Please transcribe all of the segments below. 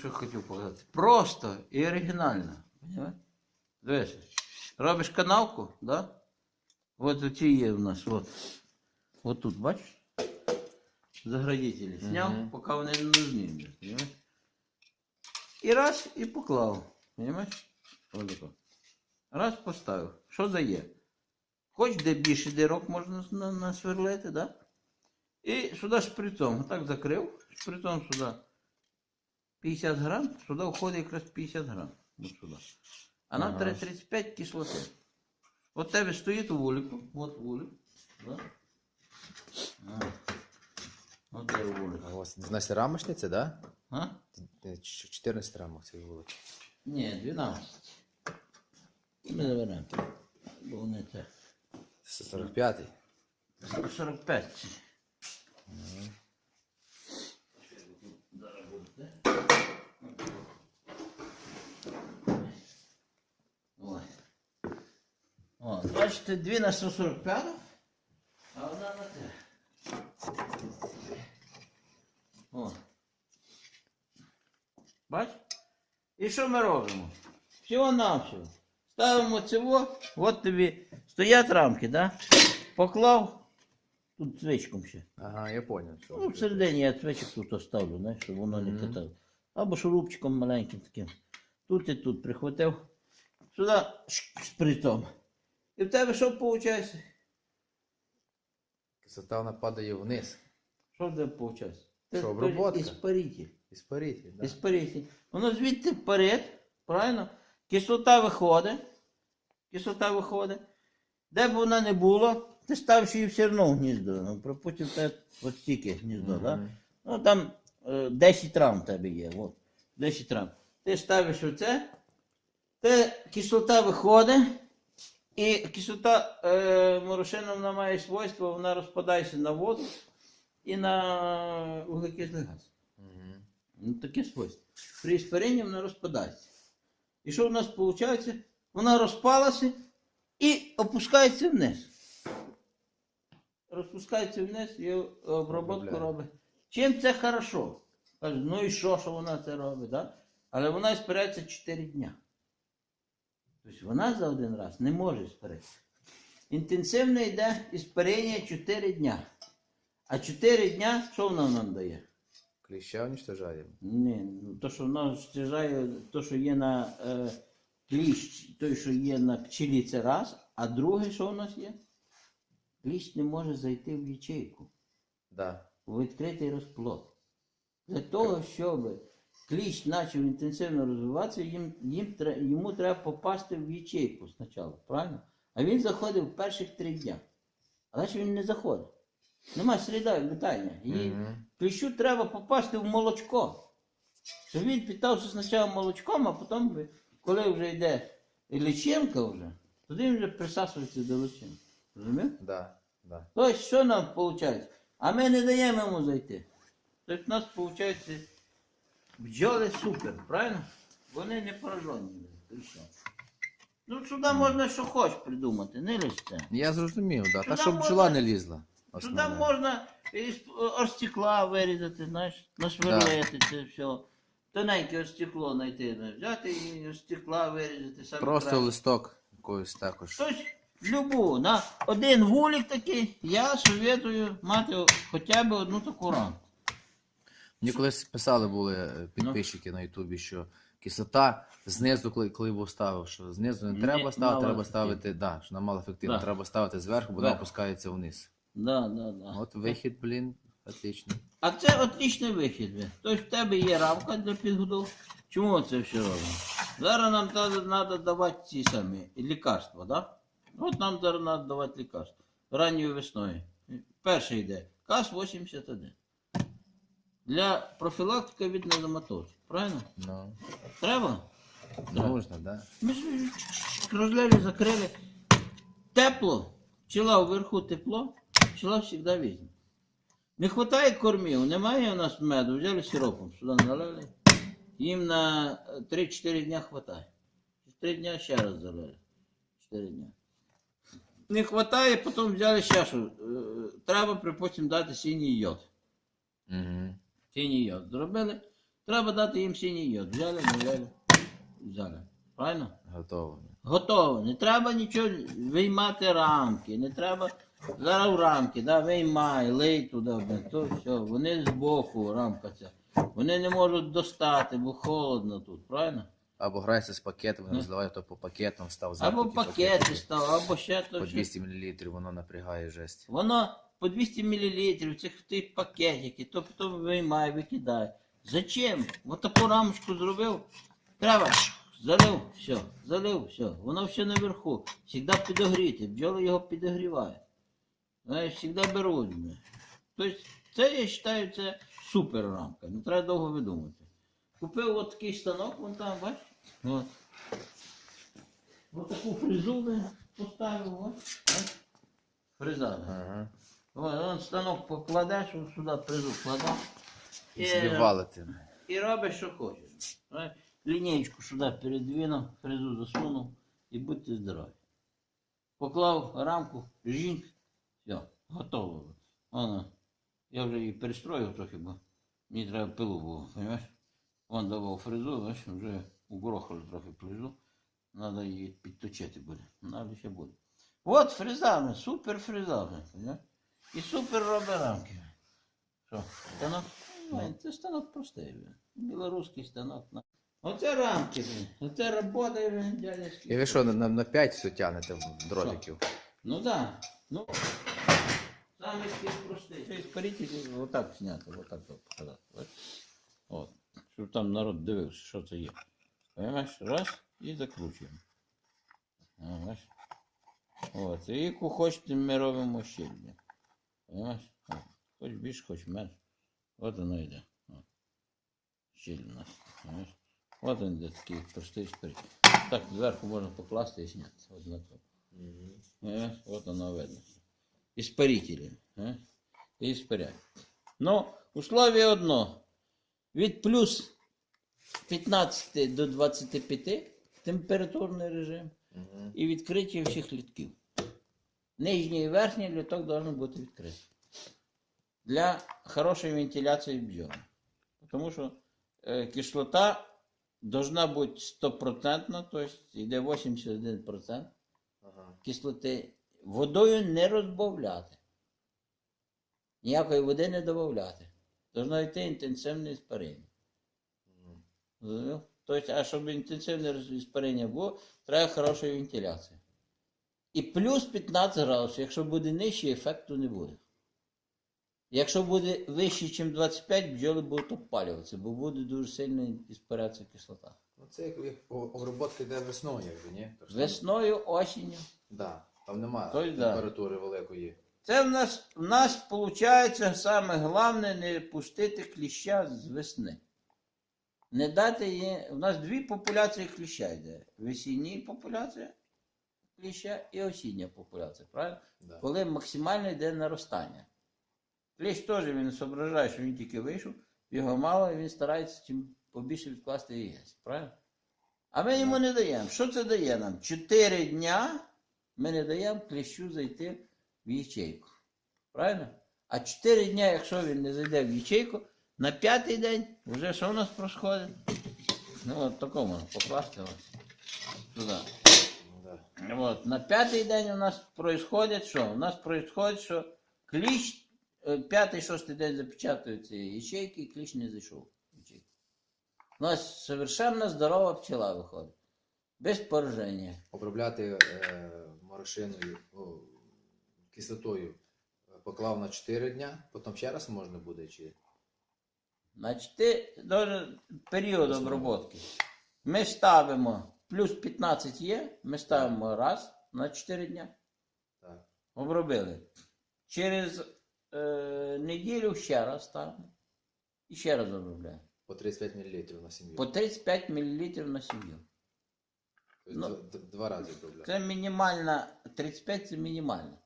що хотів показати. Просто і оригінально. Дивись. Робиш канавку, да? От оці є в нас. От. От тут, бачиш? Заградителі. Сняв, Мгм. поки вони не нужні. І раз, і поклав. Понимаєш? Раз поставив. Що дає? Хоч де більше дирок можна на- насверлити, да? І сюди шприцом. Отак закрив. Шприцом сюди 50 грам, сюди входить якраз 50 грам. От сюди. А нам Ага. треба 35 кислоти. От тебе стоїть у вулику. От вулик. Да? А. От де вулик. А у вас значить рамочниця, да? А? Е, 14 рамок цей вулик. Ні, 12. Ми заберемо. Бо вони це. 45-й. 45. Ой. О, бачите, дві на 145, а одна на те. О. Бач? І що ми робимо? Всього навсього. Ставимо цього, от тобі стоять рамки, да? Поклав тут цвичком ще. Ага, я понял. Що Ну, всередині я цвечик тут оставлю, знаєш, щоб воно не катало. Або шурупчиком маленьким таким. Тут і тут прихватив. Сюди шприцом. І в тебе що виходить? Кислота вона падає вниз. Що в тебе виходить? Що, оброботка? Іспаритель. Іспаритель, да. Іспаритель. Воно звідти вперед, правильно? Кислота виходить. Кислота виходить. Де б вона не була, ти ставиш її все одно в гніздо. Ну, пропустив те от стільки гніздо, так? Да? Ну там е, 10 рам в тебе є. От, 10 рам. Ти ставиш оце, те кислота виходить, і кислота е, морошина вона має свойство, вона розпадається на воду і на вуглекислий газ. Мгм. Ну, таке свойство. При іспаренні вона розпадається. І що в нас виходить? Вона розпалася і опускається вниз. Розпускається вниз і обробку робить. Чим це хорошо? Ну і що, що вона це робить? Да? Але вона спирається 4 дня. Тобто вона за один раз не може спиритися. Інтенсивно йде іспарення 4 дня. А 4 дня що вона нам дає? Кліща уничтожає. Ні, ну, то, що воно стяжає, то, що є на е, кліщ, той, що є на пчелі, це раз, а друге, що у нас є? Кліщ не може зайти в ячейку, Да. у відкритий розплод. Для того, щоб кліщ почав інтенсивно розвиватися, їм, їм, йому треба попасти в ячейку спочатку, правильно? А він заходив в перших три дня. Але ж він не заходить. Нема сліда вітання. І Мгм. кліщу треба попасти в молочко. Щоб він питався спочатку молочком, а потім, коли вже йде личинка вже, тоді він вже присасується до личинки. Розумів? Да. Да. Тобто, що нам виходить? А ми не даємо йому зайти. Тобто, у нас виходить, бджоли супер, правильно? Вони не поражені. Ну, сюди можна що хочеш придумати, не це. Я зрозумів, да. Та Сюди щоб можна- бджола не лізла. Сюди Основне. можна із орстекла вирізати, знаєш, насверлити це все. Тоненьке стекло знайти, взяти і стекла вирізати саме Просто краще. листок якоюсь також. Щось любу, на один вулик такий, я советую мати хоча б одну таку рамку. Мені колись писали були е, Ну. підписчики на Ютубі, що кислота знизу, коли, коли був ставив, що знизу не Ні, треба ставити, мало треба ефективно. ставити, да, що на мало ефективно, Да. треба ставити зверху, бо вона опускається вниз. Да, да, да. От вихід, блін, отлично. А це отличний вихід. бля. Тобто в тебе є рамка для підготовки. Чому це все робимо? Зараз нам треба давати ці самі лікарства, да? От нам зараз треба давати лікарства. Ранньою весною. Перший йде КАС-81. Для профілактики від незаматозу. Правильно? Ну, Треба? Нужно, да. Ми ж розляли, закрили. Тепло. Пчела вверху тепло, пчела завжди візьме. Не вистачає кормів, немає у нас меду, взяли сиропом, сюди налили. Їм на 3-4 дня вистачає. 3 дня ще раз залили. 4 дня. Не вистачає, потім взяли ще що. е, Треба припустим дати синій йод. Угу. Синій йод. Зробили. Треба дати їм синій йод. Взяли, не взяли. Взяли. Правильно? Готово. Готово. Не треба нічого виймати рамки. Не треба зараз рамки, да, виймай, лий туди, то все. Вони збоку, рамка ця. Вони не можуть достати, бо холодно тут, правильно? Або грається з пакетами, розливає то по пакетам, став Або ті пакети став, або ще то По ще. 200 мл, воно напрягає жесть. Воно по 200 мл, цих тих пакетики, то потім виймай, викидай. Зачем? От таку рамочку зробив. Треба. Залив, все, залив, все. Воно все наверху. Всегда підогріти. Бджоли його підогрівають. Знаєш, всегда беруть. Тобто, це я вважаю, це супер рамка. Не треба довго видумати. Купив от такий станок, вон там, бачиш? От. Ось таку фрезу поставив. Бачиш? Фреза. Ага. Вон, вон станок покладеш, ось сюди призу кладеш. І собі валити. і робиш, що хочеш. Знаєш, Лінійку сюди передвинув, фрезу засунув і будьте здорові. Поклав рамку, жінк, все, готово. Вона. Я вже її перестроїв трохи, бо мені треба пилу було, розумієш? Вон давав фрезу, бачиш, вже угрохали трохи фрезу. Треба її підточити буде. Надо ще буде. От фреза, бля, супер фреза, бля, розумієш? І супер робить рамки. Що, станок? Ну, це станок простий. Білоруський станок. на- Оце рамки, бля. Оце робота, дядечки. І ви що, на, на 5 все тягнете в дротиків? Ну да. Ну, саме такий простий. Це іспаритель отак зняти, отак от показати. От. От. Щоб там народ дивився, що це є. Понимаєш? Раз і закручуємо. Бачиш? От. І яку хочете ми робимо щільні. Понимаєш? Хоч більше, хоч менше. От воно йде. От. Щіль у нас. Понимаєш? От він йде такий простий іспаритель. Так, зверху можна покласти і зняти. От на то. Э, вот оно видно. Испарители. Э? И испаряют. Но условие одно. Від плюс 15 до 25 температурний режим і відкриття всіх літків. Нижній і верхній літок должен бути відкритий. Для хорошої вентиляції бджоли. Тому що е, кислота должна бути стопроцентна, тобто йде 81% Ага. кислоти водою не розбавляти. Ніякої води не додати. Должно йти інтенсивне іспарення. Тобто, а щоб інтенсивне іспарення було, треба хороша вентиляція. І плюс 15 градусів, якщо буде нижче, ефекту не буде. Якщо буде вище, ніж 25, бджоли будуть обпалюватися, бо буде дуже сильно іспарятися кислота. Ну це як, обробка йде весною, якби, ні? Тож Весною, осінню. Да, там немає да. температури великої. Це в нас, в нас виходить саме головне не пустити кліща з весни. Не дати їй. У нас дві популяції кліща йде. Весіння популяція кліща і осіння популяція, правильно? Да. Коли максимально йде наростання. Кліщ теж він зображає, що він тільки вийшов, його мало, і він старається чим побільше відкласти яєць, правильно? А ми йому не даємо. Що це дає нам? Чотири дня ми не даємо кліщу зайти в ячейку. Правильно? А 4 дня, якщо він не зайде в ячейку, на п'ятий день вже що у нас происходить? Ну, от такому покласти ось туди. Ну, да. От, на п'ятий день у нас происходит що? У нас происходит, що кліщ, е, п'ятий, шостий день запечатуються ячейки, і кліщ не зайшов. У нас совершенно здорова пчела виходить. Без пораження. Обробляти е, морошиною, о, кислотою е, поклав на 4 дня, потім ще раз можна буде чи. Ти період обробки. Ми ставимо плюс 15 є, ми ставимо раз на 4 дня. Так. Обробили. Через е, неділю ще раз ставимо. І ще раз обробляємо. По 35 мл на сім'ю. По 35 мл на сім'ю. Тобто ну, д- два рази обробляти. Це мінімальна, 35 це мінімальна.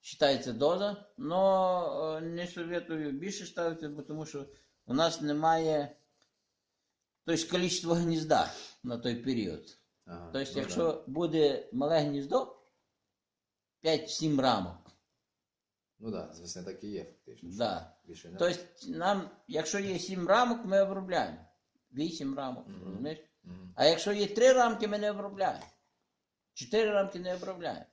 Считається доза, але не советую більше ставити, бо тому що у нас немає тобто, кількість гнізда на той період. Ага, Тобто, ну якщо буде мале гніздо, 5-7 рамок, Ну так, да, з весни так і є, фактично. да, Більше не. Тобто нам, якщо є 7 рамок, ми обробляємо. 8 рамок, Мгм. розумієш? Мгм. А якщо є 3 рамки, ми не обробляємо. 4 рамки не обробляємо.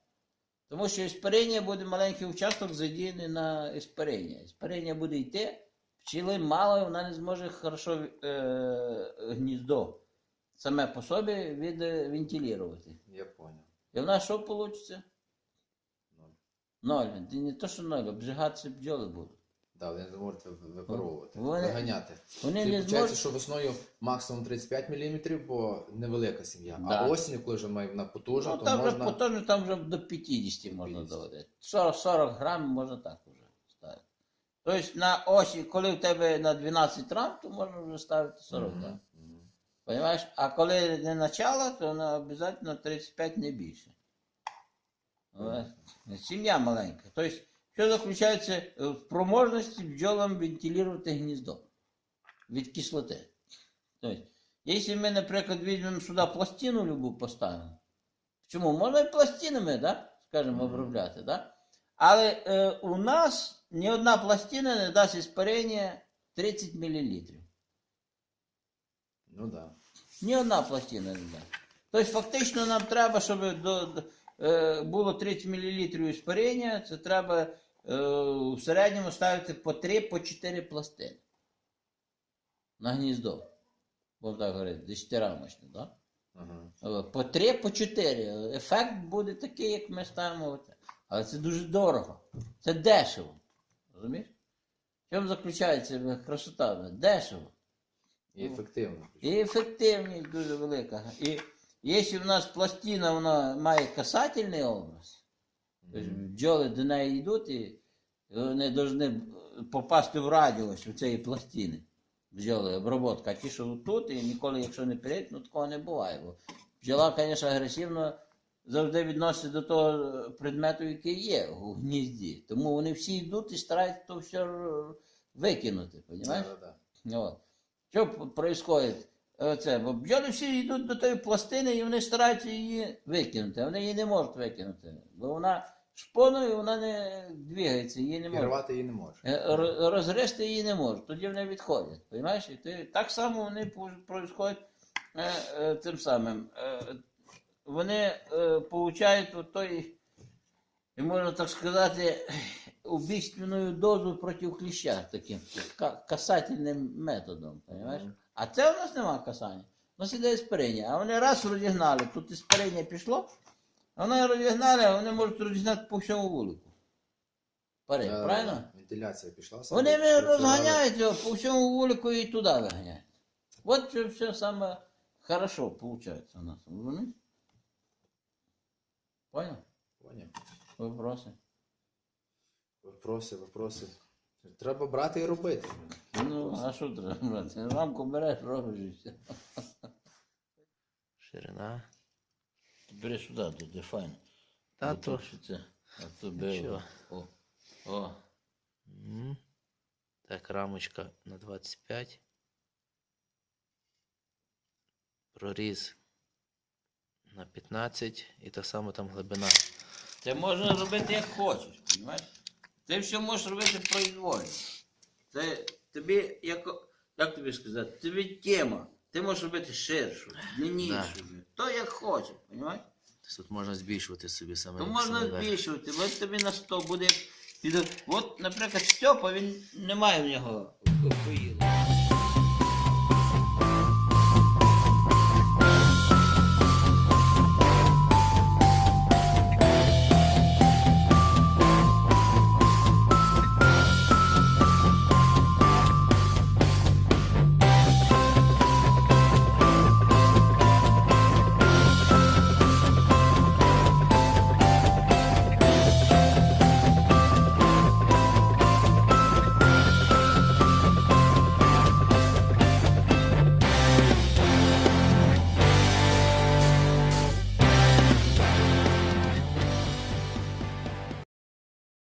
Тому що іспарення буде маленький участок задіяний на іспарення. Іспарення буде йти, пчели мало, і вона не зможе хорошо е, гніздо саме по собі відвентилювати. Я понял. І в нас що вийде? Ну, Ноль. Ти Не то, що ноль, обжигатися бджоли будуть. да, вони не можуть випаровувати, Вони- виганяти. Вони Це не виходить, зможуть. що весною максимум 35 мм, бо невелика сім'я. Да. А осінню, коли вже має на потужну, Ну, то там, можна. вже, потім, там вже до 50 можна 50. доводити. 40, 40 грам можна так. Тобто на осі, коли в тебе на 12 рам, то можна вже ставити 40 Мгм. грам. Мгм. Понимаєш? А коли не начало, то на обов'язково 35 не більше. Сім'я маленька. Тобто, що заключається в спроможності бджолам вентилювати гніздо від кислоти. Тобто, якщо ми, наприклад, візьмемо сюди пластину любу поставимо, чому? Можна і пластинами, да? скажімо, обробляти, да? але е, у нас ні одна пластина не дасть іспарення 30 мл. Ну. Да. Ні одна пластина не дасть. Тобто фактично нам треба, щоб до, до, е, було 30 мл іспарення, це треба е, в середньому ставити по 3 по 4 пластини на гніздо. Будемо так говорити, десятирамочне, да? Ага. По 3 по 4. Ефект буде такий, як ми ставимо. Але це дуже дорого. Це дешево. Розумієш? В чому заключається красота? Дешево. І ефективно. І ефективність дуже велика. І якщо в нас пластина вона має касательний образ, тобто Мгм. бджоли до неї йдуть і вони повинні попасти в радіус у цієї пластини. Бджоли, обробка. А ті, що тут, і ніколи, якщо не перейдуть, ну такого не буває. Бо бджола, звісно, агресивно завжди відноситься до того предмету, який є у гнізді. Тому вони всі йдуть і стараються то все викинути. Розумієш? Да-да-да. От. Що происходит? Оце, бо бджоли всі йдуть до тої пластини і вони стараються її викинути, а вони її не можуть викинути. Бо вона шпоною, вона не двигається, її не можуть. Пірвати її не може. Е, Розгризти її не можуть, тоді вони відходять. Понимаєш? І ти, так само вони происходять е, е, тим самим. Е, вони е, получають от той, можна так сказати, убійственну дозу проти кліща таким касательним методом. Понимаєш? А це у нас нема касання. У нас іде іспарення. А вони раз розігнали, тут іспарення пішло, а вони розігнали, а вони можуть розігнати по всьому вулику. Пари, Да-да-да. правильно? Вентиляція пішла. Вони саме, ви працювали. розганяють його по всьому вулику і туди виганяють. От що все саме хорошо виходить у нас. Розумієш? Понял? Поняв. Вопроси? Вопроси, вопроси. Треба брати і робити. Ну, а що треба брати? Рамку береш, робиш і все. Ширина. Бери сюди, тут де файно. Та то. що це. А то бери. О. О. М. Так, рамочка на 25. Проріз на 15 і так само там глибина. Це можна робити як хочеш, розумієш? Ти все можеш робити произвольно. Це тобі, як, як тобі сказати, тобі тема. Ти можеш робити ширшу, длиннішу. То як хочеш, розумієш? Тобто Тут можна збільшувати собі саме. То можна верх. збільшувати, от тобі на 100 буде. От, наприклад, Степа, він немає в нього поїло.